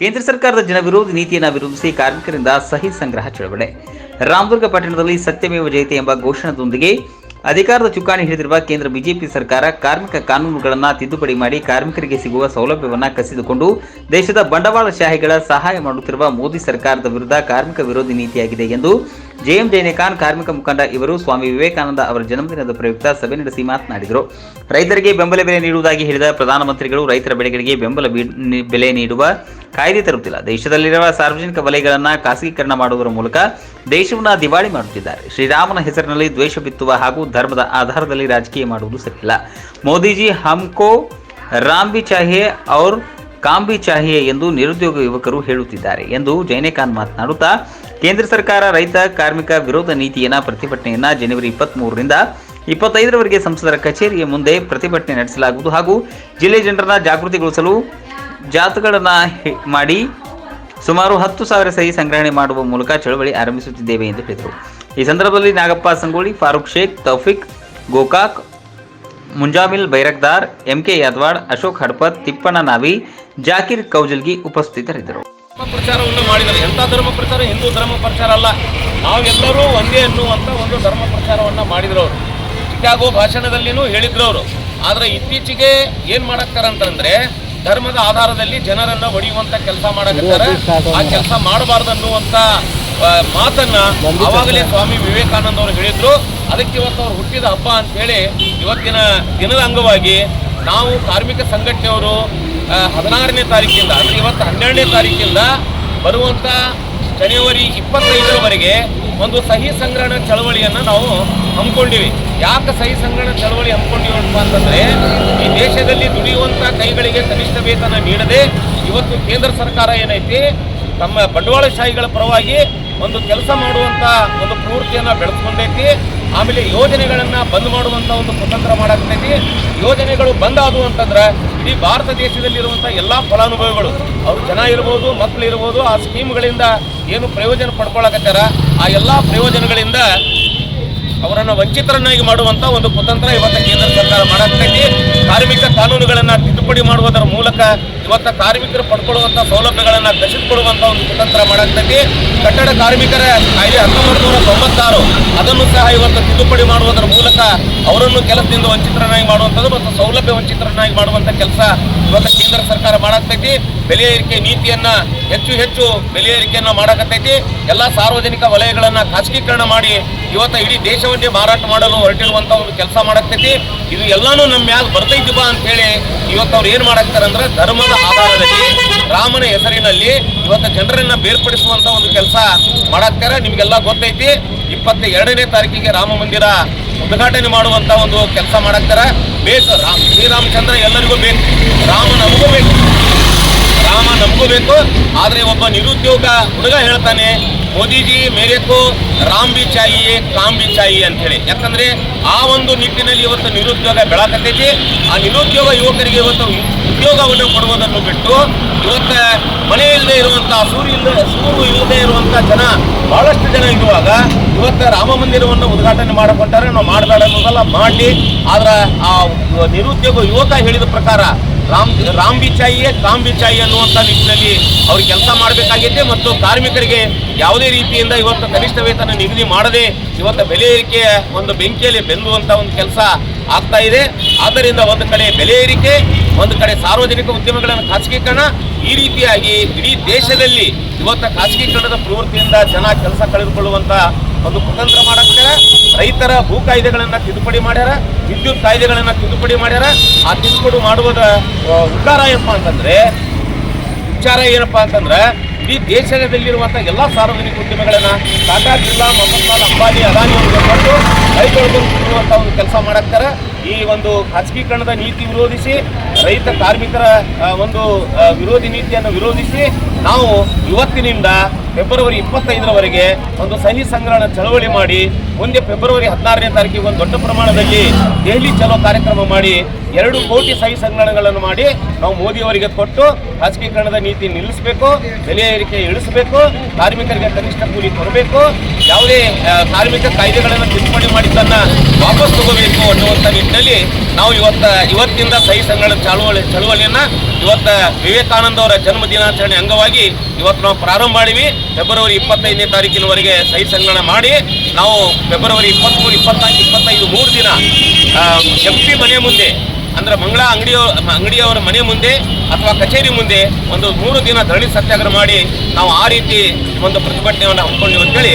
ಕೇಂದ್ರ ಸರ್ಕಾರದ ಜನವಿರೋಧಿ ನೀತಿಯನ್ನು ವಿರೋಧಿಸಿ ಕಾರ್ಮಿಕರಿಂದ ಸಹಿ ಸಂಗ್ರಹ ಚಳವಳಿ. ರಾಮದುರ್ಗ ಪಟ್ಟಣದಲ್ಲಿ ಸತ್ಯಮೇವ ಜಯತೆ ಎಂಬ ಘೋಷಣದೊಂದಿಗೆ ಅಧಿಕಾರದ ಚುಕ್ಕಾಣಿ ಹಿಡಿದಿರುವ ಕೇಂದ್ರ ಬಿಜೆಪಿ ಸರ್ಕಾರ ಕಾರ್ಮಿಕ ಕಾನೂನುಗಳನ್ನು ತಿದ್ದುಪಡಿ ಮಾಡಿ ಕಾರ್ಮಿಕರಿಗೆ ಸಿಗುವ ಸೌಲಭ್ಯವನ್ನು ಕಸಿದುಕೊಂಡು ದೇಶದ ಬಂಡವಾಳಶಾಹಿಗಳ ಸಹಾಯ ಮಾಡುತ್ತಿರುವ ಮೋದಿ ಸರ್ಕಾರದ ವಿರುದ್ಧ ಕಾರ್ಮಿಕ ವಿರೋಧಿ ನೀತಿಯಾಗಿದೆ ಎಂದು ಜೆಎಂ ಜೈನೇಖಾನ್ ಕಾರ್ಮಿಕ ಮುಖಂಡ ಇವರು ಸ್ವಾಮಿ ವಿವೇಕಾನಂದ ಅವರ ಜನ್ಮದಿನದ ಪ್ರಯುಕ್ತ ಸಭೆ ನಡೆಸಿ ಮಾತನಾಡಿದರು. ರೈತರಿಗೆ ಬೆಂಬಲ ಬೆಲೆ ನೀಡುವುದಾಗಿ ಹೇಳಿದ ಪ್ರಧಾನಮಂತ್ರಿಗಳು ರೈತರ ಬೆಳೆಗಳಿಗೆ ಬೆಂಬಲ ಬೆಲೆ ನೀಡುವ ಕಾಯ್ದೆ ತರುತ್ತಿಲ್ಲ. ದೇಶದಲ್ಲಿರುವ ಸಾರ್ವಜನಿಕ ವಲಯಗಳನ್ನು ಖಾಸಗೀಕರಣ ಮಾಡುವುದರ ಮೂಲಕ ದೇಶವನ್ನು ದಿವಾಳಿ ಮಾಡುತ್ತಿದ್ದಾರೆ. ಶ್ರೀರಾಮನ ಹೆಸರಿನಲ್ಲಿ ದ್ವೇಷ ಬಿತ್ತುವ ಹಾಗೂ ಧರ್ಮದ ಆಧಾರದಲ್ಲಿ ರಾಜಕೀಯ ಮಾಡುವುದು ಸರಿಯಿಲ್ಲ. ಮೋದಿಜಿ, ಹಮ್ಕೋ ರಾಮ್ ಬಿ ಚಾಹಿಯೆ ಔರ್ ಕಾಂಬಿ ಚಾಹಿಯೆ ಎಂದು ನಿರುದ್ಯೋಗ ಯುವಕರು ಹೇಳುತ್ತಿದ್ದಾರೆ ಎಂದು ಜೈನೇಖಾನ್ ಮಾತನಾಡುತ್ತಾ, ಕೇಂದ್ರ ಸರ್ಕಾರ ರೈತ ಕಾರ್ಮಿಕ ವಿರೋಧ ನೀತಿಯನ್ನ ಪ್ರತಿಭಟನೆಯನ್ನ ಜನವರಿ ಇಪ್ಪತ್ತ್ ಮೂರರಿಂದ ಇಪ್ಪತ್ತೈದರವರೆಗೆ ಸಂಸದರ ಕಚೇರಿಯ ಮುಂದೆ ಪ್ರತಿಭಟನೆ ನಡೆಸಲಾಗುವುದು ಹಾಗೂ ಜಿಲ್ಲೆ ಜನರನ್ನ ಜಾಗೃತಿಗೊಳಿಸಲು ಜಾಥಾಗಳನ್ನು ಹೆ- ಮಾಡಿ ಸುಮಾರು ಹತ್ತು ಸಾವಿರ ಸಹಿ ಸಂಗ್ರಹಣೆ ಮಾಡುವ ಮೂಲಕ ಚಳವಳಿ ಆರಂಭಿಸುತ್ತಿದ್ದೇವೆ ಎಂದು ಹೇಳಿದರು. ಈ ಸಂದರ್ಭದಲ್ಲಿ ನಾಗಪ್ಪ ಸಂಗೋಳಿ ಫಾರೂಕ್ ಶೇಖ್, ತೌಫಿಕ್, ಗೋಕಾಕ್, ಮುಂಜಾಮಿಲ್ ಬೈರಕ್ದಾರ್ ಎಂಕೆ ಯಾದವಾಡ್ ಅಶೋಕ್ ಹಡ್ಪತ್, ತಿಪ್ಪಣ್ಣ ನಾವಿ, ಜಾಕಿರ್ ಕೌಜಲ್ಗಿ ಉಪಸ್ಥಿತರಿದ್ದರು. ಪ್ರಚಾರವನ್ನು ಮಾಡಿದರೆ ಎಂಥ ಧರ್ಮ ಪ್ರಚಾರ? ಹಿಂದೂ ಧರ್ಮ ಪ್ರಚಾರ ಅಲ್ಲ. ನಾವೆಲ್ಲರೂ ಒಂದೇ ಅನ್ನುವಂಥ ಒಂದು ಧರ್ಮ ಪ್ರಚಾರವನ್ನು ಮಾಡಿದ್ರು ಅವರು ಚಿಕಾಗೋ ಭಾಷಣದಲ್ಲಿನೂ ಹೇಳಿದ್ರು ಅವರು ಆದರೆ ಇತ್ತೀಚೆಗೆ ಏನು ಮಾಡಕ್ತಾರ ಅಂತಂದ್ರೆ ಧರ್ಮದ ಆಧಾರದಲ್ಲಿ ಜನರನ್ನ ಹೊಡೆಯುವಂತ ಕೆಲಸ ಮಾಡಕತ್ತಾರೆ. ಆ ಕೆಲಸ ಮಾಡಬಾರ್ದು ಅನ್ನುವಂತ ಮಾತನ್ನ ಅವಾಗಲೇ ಸ್ವಾಮಿ ವಿವೇಕಾನಂದ ಅವರು ಹೇಳಿದ್ರು. ಅದಕ್ಕೆ ಇವತ್ತು ಅವ್ರು ಹುಟ್ಟಿದ ಹಬ್ಬ ಅಂತೇಳಿ ಇವತ್ತಿನ ದಿನದ ಅಂಗವಾಗಿ ನಾವು ಕಾರ್ಮಿಕ ಸಂಘಟನೆಯವರು ಹದಿನಾರನೇ ತಾರೀಕಿಂದ ಅಂದ್ರೆ ಇವತ್ತು ಹನ್ನೆರಡನೇ ತಾರೀಕಿಂದ ಬರುವಂತ ಜನವರಿ ಇಪ್ಪತ್ತೈದರವರೆಗೆ ಒಂದು ಸಹಿ ಸಂಗ್ರಹಣ ಚಳವಳಿಯನ್ನು ನಾವು ಹಮ್ಮಿಕೊಂಡಿವಿ. ಯಾಕೆ ಸಹಿ ಸಂಗ್ರಹಣ ಚಳವಳಿ ಹಮ್ಮಿಕೊಂಡಿವಪ್ಪ ಅಂತಂದರೆ, ಈ ದೇಶದಲ್ಲಿ ದುಡಿಯುವಂಥ ಕೈಗಳಿಗೆ ಕನಿಷ್ಠ ವೇತನ ನೀಡದೆ ಇವತ್ತು ಕೇಂದ್ರ ಸರ್ಕಾರ ಏನೈತಿ, ತಮ್ಮ ಬಂಡವಾಳಶಾಹಿಗಳ ಪರವಾಗಿ ಒಂದು ಕೆಲಸ ಮಾಡುವಂಥ ಒಂದು ಪ್ರವೃತ್ತಿಯನ್ನ ಬೆಳೆಸ್ಕೊಂಡೈತಿ. ಆಮೇಲೆ ಯೋಜನೆಗಳನ್ನು ಬಂದ್ ಮಾಡುವಂಥ ಒಂದು ಕುತಂತ್ರ ಮಾಡಾಕ್ತೈತಿ ಯೋಜನೆಗಳು ಬಂದ್ ಆದವು ಅಂತಂದ್ರೆ, ಇಡೀ ಭಾರತ ದೇಶದಲ್ಲಿರುವಂಥ ಎಲ್ಲ ಫಲಾನುಭವಿಗಳು, ಅವ್ರು ಜನ ಇರ್ಬೋದು ಮಕ್ಕಳು ಇರ್ಬೋದು, ಆ ಸ್ಕೀಮ್ಗಳಿಂದ ಏನು ಪ್ರಯೋಜನ ಪಡ್ಕೊಳಕತ್ತಾರ? ಆ ಎಲ್ಲ ಪ್ರಯೋಜನಗಳಿಂದ ಅವರನ್ನು ವಂಚಿತರನ್ನಾಗಿ ಮಾಡುವಂತ ಒಂದು ಕುತಂತ್ರ ಇವತ್ತು ಕೇಂದ್ರ ಸರ್ಕಾರ ಮಾಡಿ ಕಾರ್ಮಿಕ ಕಾನೂನುಗಳನ್ನು ತಿದ್ದುಪಡಿ ಮಾಡುವುದರ ಮೂಲಕ ಇವತ್ತ ಕಾರ್ಮಿಕರು ಪಡ್ಕೊಳ್ಳುವಂತ ಸೌಲಭ್ಯಗಳನ್ನು ಕಸಿದುಕೊಡುವಂತ ಒಂದು ಕುತಂತ್ರ ಮಾಡಿ ಕಟ್ಟಡ ಕಾರ್ಮಿಕರ ಕಾಯ್ದೆ ಹತ್ತೊಂಬತ್ತು ನೂರ ತೊಂಬತ್ತಾರು, ಅದನ್ನು ಸಹ ಇವತ್ತು ತಿದ್ದುಪಡಿ ಮಾಡುವುದರ ಮೂಲಕ ಅವರನ್ನು ಕೆಲಸದಿಂದ ವಂಚಿತರನ್ನಾಗಿ ಮಾಡುವಂಥದ್ದು ಮತ್ತು ಸೌಲಭ್ಯ ವಂಚಿತರನ್ನಾಗಿ ಮಾಡುವಂಥ ಕೆಲಸ ಇವತ್ತು ಕೇಂದ್ರ ಸರ್ಕಾರ ಮಾಡಾಕತೈತಿ ಬೆಲೆ ಏರಿಕೆ ನೀತಿಯನ್ನ ಹೆಚ್ಚು ಹೆಚ್ಚು ಬೆಲೆ ಏರಿಕೆಯನ್ನು ಮಾಡಾಕತ್ತೈತಿ. ಎಲ್ಲ ಸಾರ್ವಜನಿಕ ವಲಯಗಳನ್ನು ಖಾಸಗೀಕರಣ ಮಾಡಿ ಇವತ್ತು ಇಡೀ ದೇಶವನ್ನೇ ಮಾರಾಟ ಮಾಡಲು ಹೊರಟಿರುವಂಥ ಒಂದು ಕೆಲಸ ಮಾಡಾಕತೈತಿ ಇದು ಎಲ್ಲಾನು ನಮ್ಮ ಮ್ಯಾಲ ಬರ್ತೈತಿ ಬಾ ಅಂತ ಹೇಳಿ ಇವತ್ತು ಅವ್ರು ಏನು ಮಾಡಾಕ್ತಾರೆ ಅಂದ್ರೆ ಧರ್ಮದ ಆಧಾರದಲ್ಲಿ ರಾಮನ ಹೆಸರಿನಲ್ಲಿ ಇವತ್ತು ಜನರನ್ನು ಬೇರ್ಪಡಿಸುವಂತ ಒಂದು ಕೆಲಸ ಮಾಡಾಕ್ತಾರೆ ನಿಮಗೆಲ್ಲ ಗೊತ್ತೈತಿ. ಇಪ್ಪತ್ತ ಎರಡನೇ ತಾರೀಕಿಗೆ ರಾಮ ಮಂದಿರ ಉದ್ಘಾಟನೆ ಮಾಡುವಂತ ಒಂದು ಕೆಲಸ ಮಾಡಾಕ್ತಾರೆ. ಬೇಕು ರಾಮ್, ಶ್ರೀರಾಮಚಂದ್ರ ಎಲ್ಲರಿಗೂ ಬೇಕು. ರಾಮ ನಮಗೂ ಬೇಕು. ರಾಮ ನಮಗೂ ಬೇಕು. ಆದ್ರೆ ಒಬ್ಬ ನಿರುದ್ಯೋಗ ಹುಡುಗ ಹೇಳ್ತಾನೆ, ಮೋದಿಜಿ ಮೇರೆಕು ರಾಮ್ ಬಿ ಚಾಯಿಯೇ, ಕಾಮ್ ಬಿ ಚಾಯಿ ಅಂತ ಹೇಳಿ. ಯಾಕಂದ್ರೆ ಆ ಒಂದು ನಿಟ್ಟಿನಲ್ಲಿ ಇವತ್ತು ನಿರುದ್ಯೋಗ ಬೆಳಕತ್ತೈತಿ. ಆ ನಿರುದ್ಯೋಗ ಯುವಕರಿಗೆ ಇವತ್ತು ಉದ್ಯೋಗವನ್ನು ಕೊಡುವುದನ್ನು ಬಿಟ್ಟು ಇವತ್ತ ಮನೆ ಇಲ್ಲದೆ ಇರುವಂತ ಸೂರ್ಯ ಇಲ್ಲದೆ ಸೂರು ಇಲ್ಲದೆ ಇರುವಂತ ಜನ ಬಹಳಷ್ಟು ಜನ ಇರುವಾಗ ಇವತ್ತು ರಾಮ ಮಂದಿರವನ್ನು ಉದ್ಘಾಟನೆ ಮಾಡಿಕೊಟ್ಟಾರೆ. ನಾವು ಮಾಡಬೇಡ ಅನ್ನೋದಲ್ಲ ಮಾಡಿ. ಆದ್ರೆ ಆ ನಿರುದ್ಯೋಗ ಯುವಕ ಹೇಳಿದ ಪ್ರಕಾರ ರಾಮ್ ರಾಮ್ ಬಿಚಾಯಿಯೇ ಕಾಮ್ ಬಿಚಾಯಿ ಅನ್ನುವಂಥ ನಿಟ್ಟಿನಲ್ಲಿ ಅವ್ರಿಗೆ ಕೆಲಸ ಮಾಡಬೇಕಾಗಿದೆ ಮತ್ತು ಕಾರ್ಮಿಕರಿಗೆ ಯಾವುದೇ ರೀತಿಯಿಂದ ಇವತ್ತು ಕನಿಷ್ಠ ವೇತನ ನಿಗದಿ ಮಾಡದೆ ಇವತ್ತು ಬೆಲೆ ಏರಿಕೆಯ ಒಂದು ಬೆಂಕಿಯಲ್ಲಿ ಬೆಂದುವಂತ ಒಂದು ಕೆಲಸ ಆಗ್ತಾ ಇದೆ. ಆದ್ದರಿಂದ ಒಂದು ಕಡೆ ಬೆಲೆ ಏರಿಕೆ, ಒಂದು ಕಡೆ ಸಾರ್ವಜನಿಕ ಉದ್ಯಮಗಳನ್ನು ಖಾಸಗೀಕರಣ ಈ ರೀತಿಯಾಗಿ ಇಡೀ ದೇಶದಲ್ಲಿ ಇವತ್ತು ಖಾಸಗೀಕರಣದ ಪ್ರವೃತ್ತಿಯಿಂದ ಜನ ಕೆಲಸ ಕಳೆದುಕೊಳ್ಳುವಂತ ಒಂದು ಕುತಂತ್ರ ಮಾಡಾಕ್ತಾರೆ ರೈತರ ಭೂ ಕಾಯ್ದೆಗಳನ್ನ ತಿದ್ದುಪಡಿ ಮಾಡ್ಯಾರ, ವಿದ್ಯುತ್ ಕಾಯ್ದೆಗಳನ್ನ ತಿದ್ದುಪಡಿ ಮಾಡ್ಯಾರ. ಆ ತಿದ್ದುಪಡಿ ಮಾಡುವುದ ಉಪಕಾರ ಏನಪ್ಪ ಅಂತಂದ್ರೆ, ವಿಚಾರ ಏನಪ್ಪ ಅಂತಂದ್ರೆ, ಇಡೀ ದೇಶದಲ್ಲಿರುವಂಥ ಎಲ್ಲ ಸಾರ್ವಜನಿಕ ಉದ್ಯಮಗಳನ್ನ ಟಾಟಾ ಜಿಲ್ಲಾ ಮೊಹಮ್ಮದ್ ಅಂಬಾನಿ, ಅದಾನಿ ಅವರಿಗೆ ಕೊಟ್ಟು ರೈತರು ಒಂದು ಕೆಲಸ ಮಾಡಾಕ್ತಾರೆ. ಈ ಒಂದು ಖಾಸಗೀಕರಣದ ನೀತಿ ವಿರೋಧಿಸಿ ರೈತ ಕಾರ್ಮಿಕರ ಒಂದು ವಿರೋಧಿ ನೀತಿಯನ್ನು ವಿರೋಧಿಸಿ ನಾವು ಇವತ್ತಿನಿಂದ ಫೆಬ್ರವರಿ ಇಪ್ಪತ್ತೈದರವರೆಗೆ ಒಂದು ಸಹಿ ಸಂಗ್ರಹಣ ಚಳವಳಿ ಮಾಡಿ, ಮುಂದೆ ಫೆಬ್ರವರಿ ಹದಿನಾರನೇ ತಾರೀಕಿಗೆ ಒಂದು ದೊಡ್ಡ ಪ್ರಮಾಣದಲ್ಲಿ ದೆಹಲಿ ಚಲೋ ಕಾರ್ಯಕ್ರಮ ಮಾಡಿ, ಎರಡು ಕೋಟಿ ಸಹಿ ಸಂಗ್ರಹಣಗಳನ್ನು ಮಾಡಿ ನಾವು ಮೋದಿಯವರಿಗೆ ಕೊಟ್ಟು ಖಾಸಗೀಕರಣದ ನೀತಿ ನಿಲ್ಲಿಸಬೇಕು, ಬೆಲೆ ಏರಿಕೆ ಇಳಿಸಬೇಕು, ಕಾರ್ಮಿಕರಿಗೆ ಕನಿಷ್ಠ ಕೂಲಿ ಕೊಡಬೇಕು, ಯಾವುದೇ ಕಾರ್ಮಿಕ ಕಾಯ್ದೆಗಳನ್ನು ತಿದ್ದುಪಡಿ ಮಾಡಿದ್ದನ್ನು ವಾಪಸ್ ತಗೋಬೇಕು ಅನ್ನುವಂಥ ನಿಟ್ಟಿನಲ್ಲಿ ನಾವು ಇವತ್ತ, ಇವತ್ತಿಂದ ಸಹಿ ಸಂಗ್ರಹಣ ಚಳುವಳಿ, ಚಳುವಳಿಯನ್ನು ಇವತ್ತ ವಿವೇಕಾನಂದ ಅವರ ಜನ್ಮ ದಿನಾಚರಣೆ ಅಂಗವಾಗಿ ಇವತ್ತು ನಾವು ಪ್ರಾರಂಭ ಮಾಡಿವಿ. ಫೆಬ್ರವರಿ ಇಪ್ಪತ್ತೈದನೇ ತಾರೀಕಿನವರೆಗೆ ಸಹಿ ಸಂಗ್ರಹಣ ಮಾಡಿ ನಾವು ಫೆಬ್ರವರಿ ಇಪ್ಪತ್ತ್ಮೂರು ಇಪ್ಪತ್ನಾಲ್ಕು, ಇಪ್ಪತ್ತೈದು, ಮೂರು ದಿನ ಎಂ ಪಿ ಮನೆ ಮುಂದೆ, ಅಂದ್ರೆ ಮಂಗಳ ಅಂಗಡಿಯ ಅಂಗಡಿಯವರ ಮನೆ ಮುಂದೆ ಅಥವಾ ಕಚೇರಿ ಮುಂದೆ ಒಂದು ಮೂರು ದಿನ ಧರಣಿ ಸತ್ಯಾಗ್ರಹ ಮಾಡಿ ನಾವು ಆ ರೀತಿ ಒಂದು ಪ್ರತಿಭಟನೆಯನ್ನು ಹಮ್ಮಿಕೊಂಡಿವಿ ಅಂತೇಳಿ